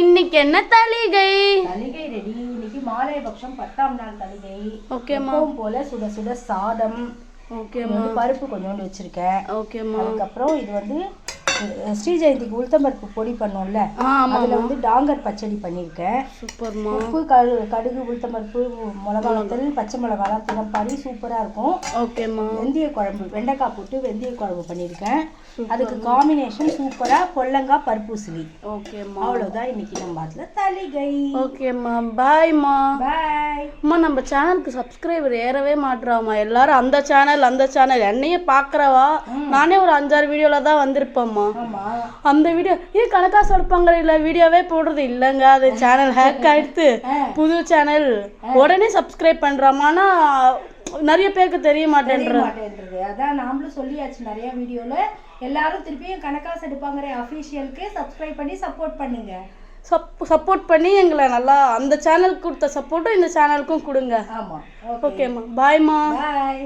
இன்னைக்கு என்ன தளிகை? தலிகை ரெடி. இன்னைக்கு மாலை பட்சம் பத்தாம் நாள் தலிகை ஓகேம்மா போல சுட சுட சாதம். ஓகேம்மா பருப்பு கொஞ்சோண்டு வச்சிருக்கேன். ஓகேம்மா அதுக்கப்புறம் இது வந்து ஸ்ரீ ஜெயந்திக்கு உளுத்தம்பருப்பு பொடி பண்ணோம்ல. அதுல வந்து டாங்கர் பச்சடி பண்ணியிருக்கேன் சூப்பர்மா. உப்பு கடு கடுகு உளுத்தம்பருப்பு மிளகா வத்தல் பச்சை மிளகாலாம் தினப்பாடி சூப்பரா இருக்கும். ஓகேம்மா. வெந்தய குழம்பு வெண்டைக்காய் போட்டு வெந்தய குழம்பு பண்ணியிருக்கேன் அதுக்கு காம்பினேஷன் சூப்பரா பொல்லங்காய் பருப்பூசலி ஓகேம்மா. அவ்வளவுதான் இன்னைக்கு நம்ம அதுல தலிகை ஓகேம்மா. பாய்மா பாய் அம்மா நம்ம சேனலுக்கு சப்ஸ்கிரைபர் ஏறவே மாட்றாம்மா. எல்லாரும் அந்த சேனல் அந்த சேனல் என்னையே பார்க்குறவா நானே ஒரு அஞ்சாறு வீடியோவில் தான் வந்திருப்பேம்மா. அந்த வீடியோ ஏன் கணக்காசு எடுப்பாங்க இல்லை வீடியோவே போடுறது இல்லைங்க. அது சேனல் ஹேக் ஆயிடுத்து. புது சேனல் உடனே சப்ஸ்கிரைப் பண்ணுறாமான்னா நிறைய பேருக்கு தெரிய மாட்டேன்ற. தெரிய மாட்டேன்றது. அதான் நாமளும் சொல்லியாச்சு நிறைய வீடியோல எல்லாரும் திருப்பியும் கணக்காசு எடுப்பாங்கிற அஃபீஷியலுக்கு சப்ஸ்கிரைப் பண்ணி சப்போர்ட் பண்ணுங்க. சப் சப்போர்ட் பண்ணி எங்களை நல்லா அந்த சேனலுக்கு கொடுத்த சப்போர்ட்டும் இந்த சேனலுக்கும் கொடுங்க. ஓகேம்மா பாய்மா பாய்